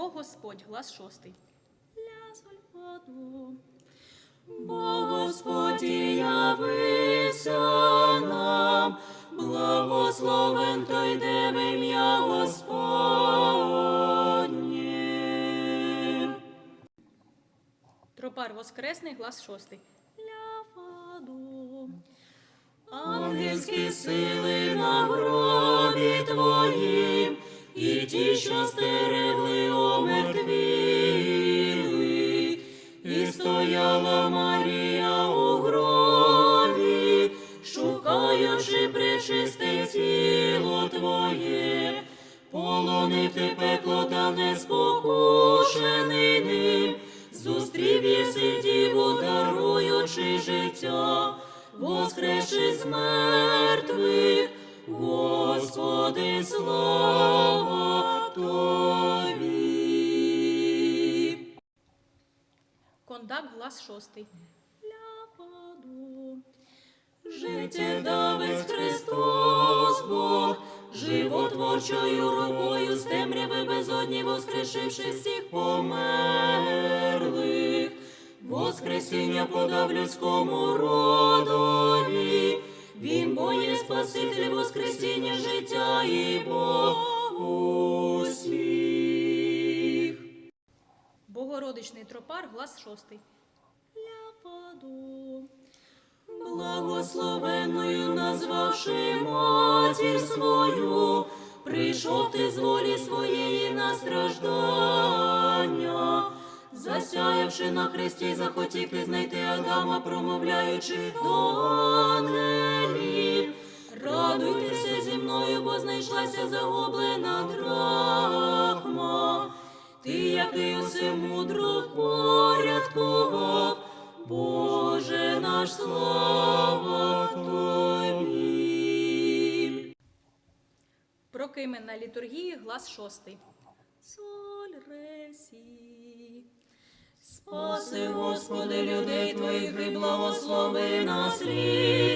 Бог Господь, глас шостий. Ля, соль, фа, до. Бо Господь явився нам, благословен той, де в ім'я Господнє. Тропар Воскресний, глас шостий. Ля, фа, до. Ангельські сили на гробі твоїм, і ті, що стерегли, стояла Марія у гробі, шукаючи пречисте тіло твоє, полонив ти пекло та не спокушений ним, зустрів єси діву, даруючи життя, воскресши з мертвих, Господи, слава Кондак, глас шостий. Ляпаду. Життєдавець Христос Бог, животворчою рукою з темряви безодні воскрешивши всіх померлих, Воскресіння подав людському родові, він бо є Спаситель Воскресіння життя і Бог Богородичний тропар, глас шостий. Ляпаду. Благословенною назвавши матір свою, прийшов ти з волі своєї на страждання, засяявши на хресті, захотів ти знайти Адама, промовляючи до ангелів. Наш слава Тобі. Прокименна літургії, глас шостий. Соль ресі. Спаси, Господи, людей Твоїх і благослови нас рід